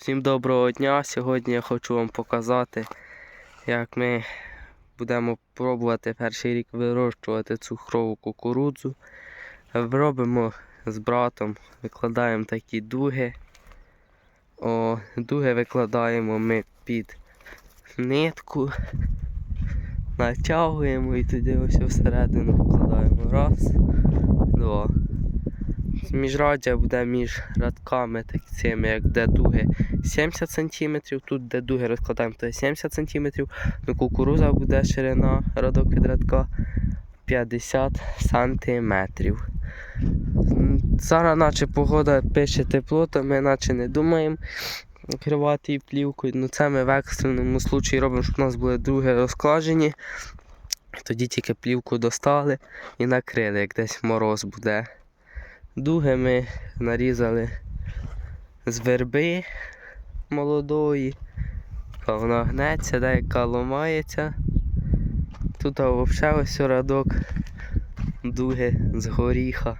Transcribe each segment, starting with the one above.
Всім доброго дня! Сьогодні я хочу вам показати, як ми будемо пробувати перший рік вирощувати цукрову кукурудзу. Робимо з братом, викладаємо такі дуги. О, дуги викладаємо ми під нитку, натягуємо і тоді ось всередину вкладаємо. Раз. Міжраддя буде між радками так цими, як де дуги 70 см, тут де дуги розкладаємо, то 70 см, ну кукуруза буде ширина радок від радка 50 см. Зараз наче погода пише тепло, то ми наче не думаємо накривати плівкою. Ну це ми в екстреному случаї робимо, щоб у нас були дуги розкладені. Тоді тільки плівку достали і накрили, як десь мороз буде. Дуги ми нарізали з верби молодої. Яка Вона гнеться, деяка ломається. Тут а, взагалі ось радок дуги з горіха.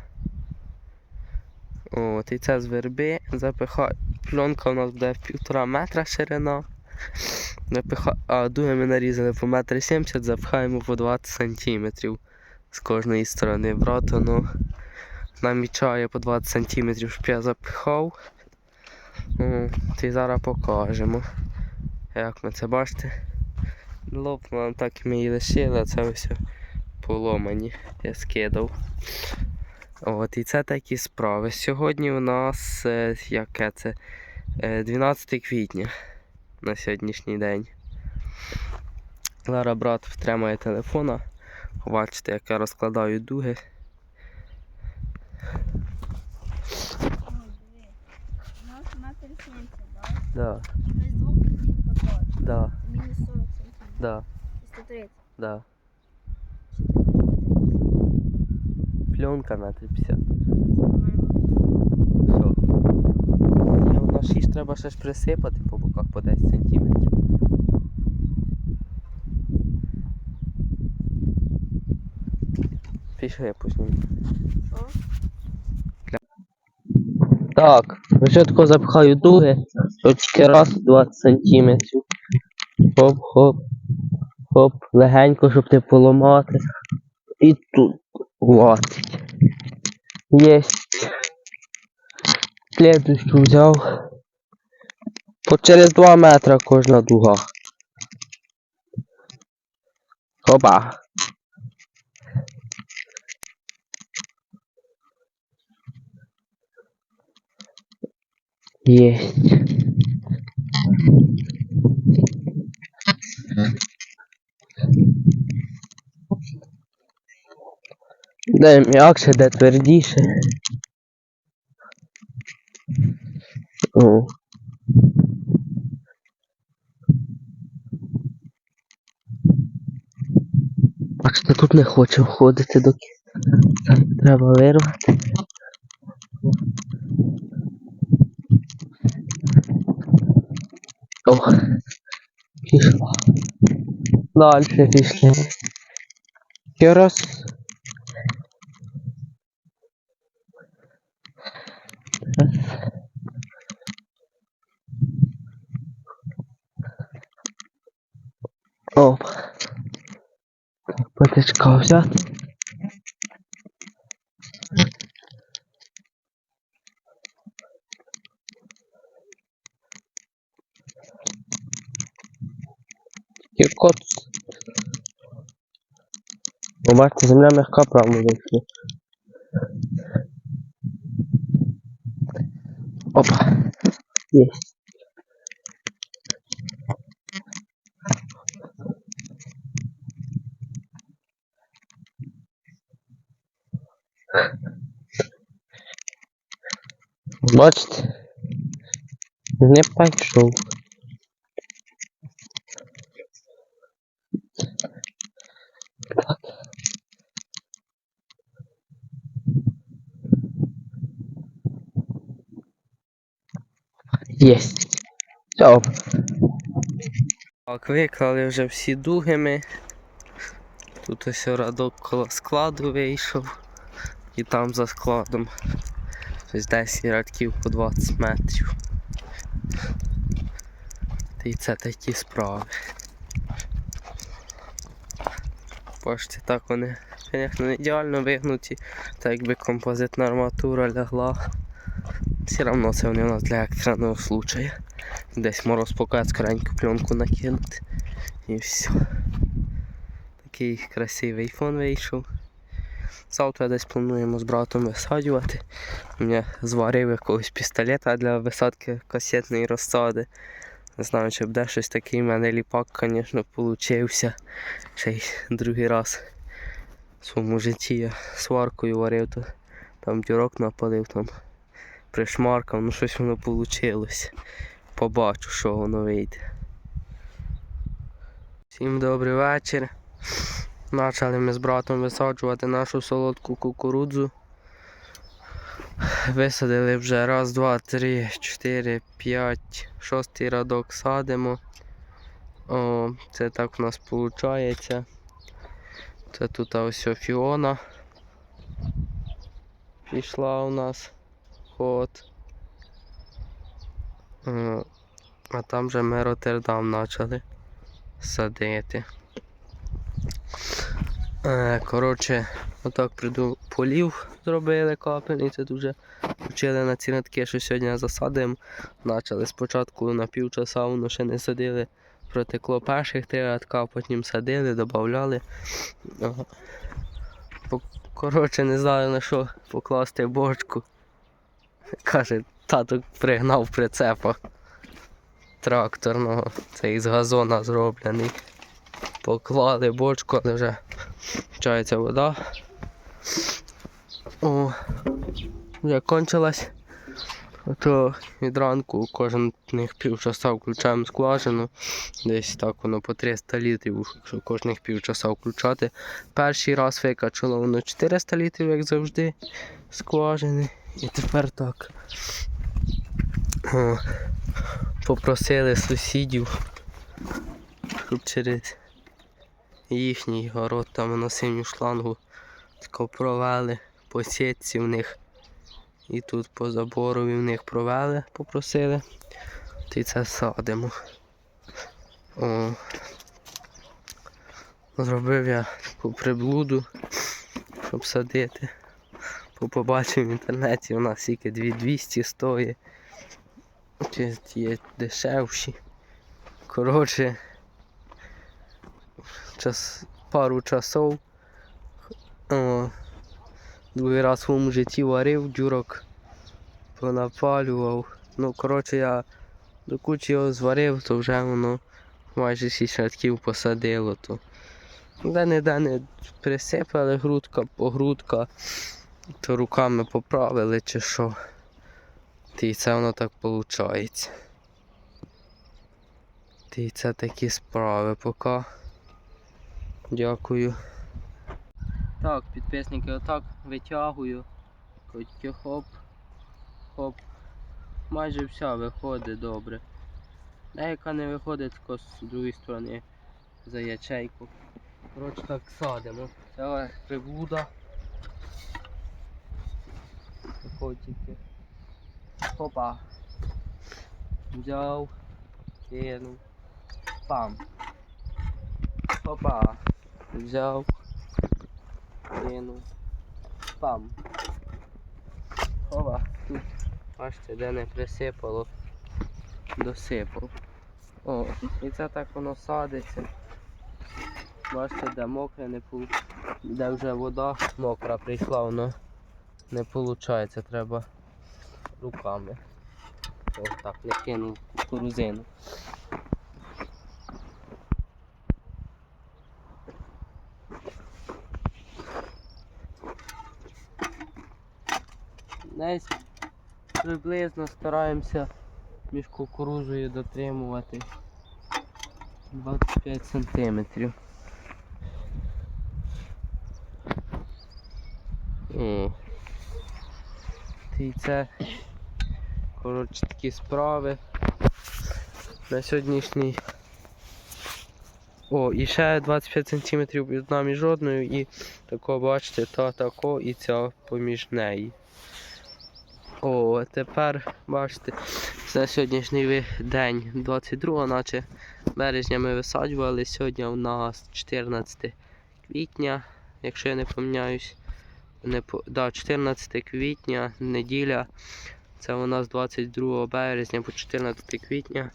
От, і це з верби. Запиха... Пленка у нас буде в півтора метра ширина. Запиха... А дуги ми нарізали по метр сімдесят, запихаємо по 20 сантиметрів з кожної сторони. Брат, ну, намічає по 20 см, щоб я запихав. І зараз покажемо. Як ми це бачите? Лопнуло так і ми її лишили, а це ось поломані. Я скидав. От, і це такі справи. Сьогодні у нас е, яке це? Е, 12 квітня на сьогоднішній день. Зараз брат втримає телефона. Бачите, як я розкладаю дуги. У нас метр сімдесят, да? Да, Ми двох сторін покажемо. да, Мінус 40 сантиметрів. да, І 130. да. Пленка метр 50. Що? Ні, Воно ж треба ще ж присипати по боках по 10 сантиметрів. Пішли я. Що? Так, вже тако запхаю дуги, то тільки раз 20 сантиметрів. Хоп, хоп, хоп, легенько, щоб не поламати. І тут 20. Єсть. Следующу взяв. По через 2 метра кожна дуга. Хопа. Есть. Де м'якше, де твердіше. О. Бачите, тут не хочу входити до кінця. Треба вирвати. О, пішла. Дальше пішли. Ще раз. zaten. Hop. Patates kavşat. Kirkot. Babak bizimle mehkap ramı bekliyor. Опа. Есть. Бачите? Не пішов. Єсть. Все. Так, виклали вже всі дуги ми. Тут ось радок коло складу вийшов. І там за складом. Ось 10 радків по 20 метрів. Й це такі справи. Бачите, так вони, звісно, не ідеально вигнуті, так якби композитна арматура лягла. Все одно це вони у нас для екстреного случаю. Десь мороз показ скореньку пленку накинути. І все. Такий красивий фон вийшов. Завтра десь плануємо з братом висаджувати. Я зварив якогось пістолета для висадки касетної розсади. Не знаю, чи буде щось таке. У мене ліпак, звісно, получився. Ще й другий раз в своєму житті я сваркою варив, то там дюрок напалив, там пришмаркав, ну щось воно вийшло. Побачу, що воно вийде. Всім добрий вечір. Почали ми з братом висаджувати нашу солодку кукурудзу. Висадили вже раз, два, три, чотири, п'ять, шостий радок садимо. О, це так у нас виходить. Це тут ось Фіона. Пішла у нас ход. Е, А там вже ми Роттердам почали садити. Е, Коротше, отак приду полів зробили капельниці, дуже почали на ці рядки, що сьогодні засадимо. Почали спочатку на півчаса, воно ще не садили. Протекло перших три рядка, потім садили, додавали. Коротше, не знаю на що покласти бочку. Каже, тато пригнав прицепа тракторного. Це із газона зроблений. Поклали бочку, але вже чається вода. О, вже кончилась. То від ранку кожен них півчаса включаємо скважину. Десь так воно по 300 літрів, якщо кожних півчаса включати. Перший раз викачало воно 400 літрів, як завжди, скважини. І тепер так. О, попросили сусідів, щоб через їхній город там на синю шлангу тако провели по сітці в них. І тут по заборові в них провели, попросили. Ти це садимо. О. Зробив я таку приблуду, щоб садити. Побачив в інтернеті у нас тільки 2200 стоїть. Чи є дешевші. Коротше, час, пару часов. О, другий раз в своєму житті варив, дюрок понапалював. Ну, коротше, я до кучі його зварив, то вже воно майже 6 рядків посадило. То. Де-не-де не присипали грудка по грудка, то руками поправили чи що. І це воно так виходить. І це такі справи поки. Дякую. Так, підписники, отак витягую. Котьки хоп. Хоп. Майже все виходить добре. Деяка не виходить тако з другої сторони за ячейку. Коротше так садимо. Це приблуда. Котики. Хопа. Взяв. Кинув. Пам. Хопа. Взяв. Кинув. Пам. Хова. Тут. Бачите, де не присипало. Досипав. О, і це так воно садиться. Бачите, де мокре не пу... де вже вода мокра прийшла, воно не виходить, треба руками. О, так, не кинув кукурузину. Десь приблизно стараємося між кукурузою дотримувати 25 сантиметрів. О. І це коротше такі справи на сьогоднішній. О, і ще 25 см одна між одною і тако, бачите, та тако і ця поміж неї. О, тепер, бачите, Це сьогоднішній день 22 наче березня ми висаджували. Сьогодні у нас 14 квітня, якщо я не помиляюсь. Не да, 14 квітня, неділя. Це у нас 22 березня по 14 квітня.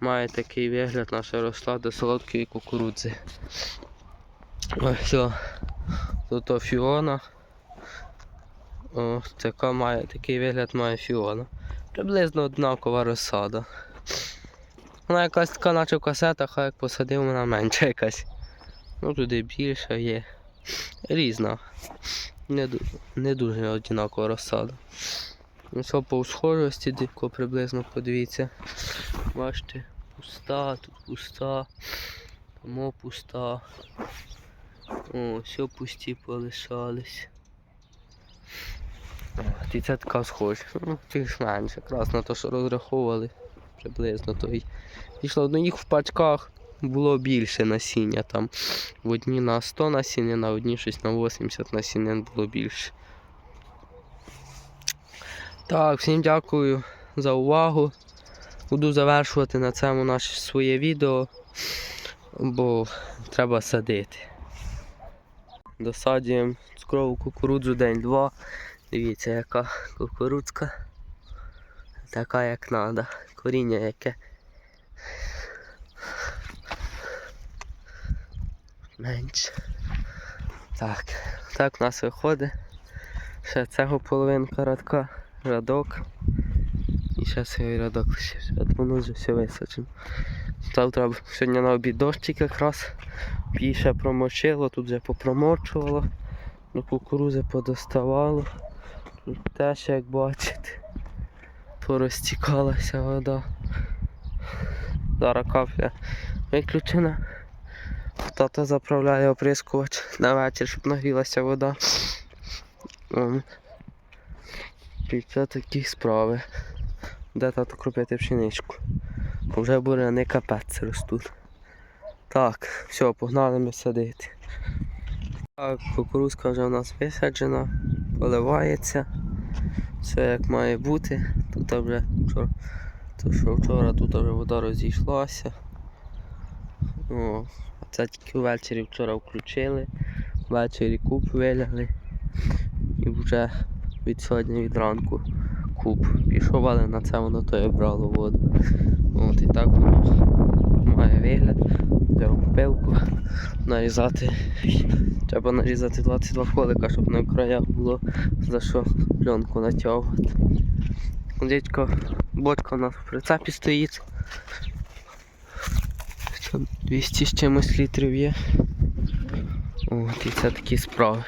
Має такий вигляд наша росла до солодкої кукурудзи. Ось. Тут фіона. О, така має такий вигляд має фіона. Приблизно однакова розсада. Вона якась така, наче в касетах, а як посадив, вона менша якась. Ну туди більша є. Різна. Не, ду- не дуже однакова розсада. Ну, що по схожості дико приблизно подивіться. Бачите, пуста, тут пуста, тому пуста. О, все пусті полишались. І це така схожа. Ну, більш менше, якраз на те, що розраховували приблизно то й пішло. Ну їх в пачках було більше насіння там. В одні на 100 насіння, на одні щось на 80 насіння було більше. Так, всім дякую за увагу. Буду завершувати на цьому наше своє відео, бо треба садити. Досаджуємо цукрову кукурудзу день-два. Дивіться, яка кукурудзка. Така як треба. Коріння яке. Менше. Так, так у нас виходить. Ще цього половинка радка, радок. І ще цей радок лишився. Воно вже все висаджено. Завтра сьогодні на обід дощик якраз. Її промочило, тут вже попромочувало. Ну, кукурузи подоставало. Тут теж, як бачите, порозтікалася вода. Зараз кафля виключена. Тато заправляє оприскувач на вечір, щоб нагрілася вода. Ом. І такі справи. Де тато кропити пшеничку? Бо Вже буряни капець ростуть. Так, все, погнали ми садити. Так, кукурузка вже у нас висаджена, поливається. Все як має бути. Тут вже вчора, то що вчора тут вже вода розійшлася. О, це тільки ввечері вчора включили. Ввечері куб виляли. І вже від сьогодні від ранку куб пішов, але на це воно то і брало воду. От і так воно має вигляд. Взяв пилку, нарізати. Треба нарізати 22 колика, щоб на краях було за що пленку натягувати. Дідько, бочка у нас в прицепі стоїть. Що 200 з чимось літрів є. От і це такі справи.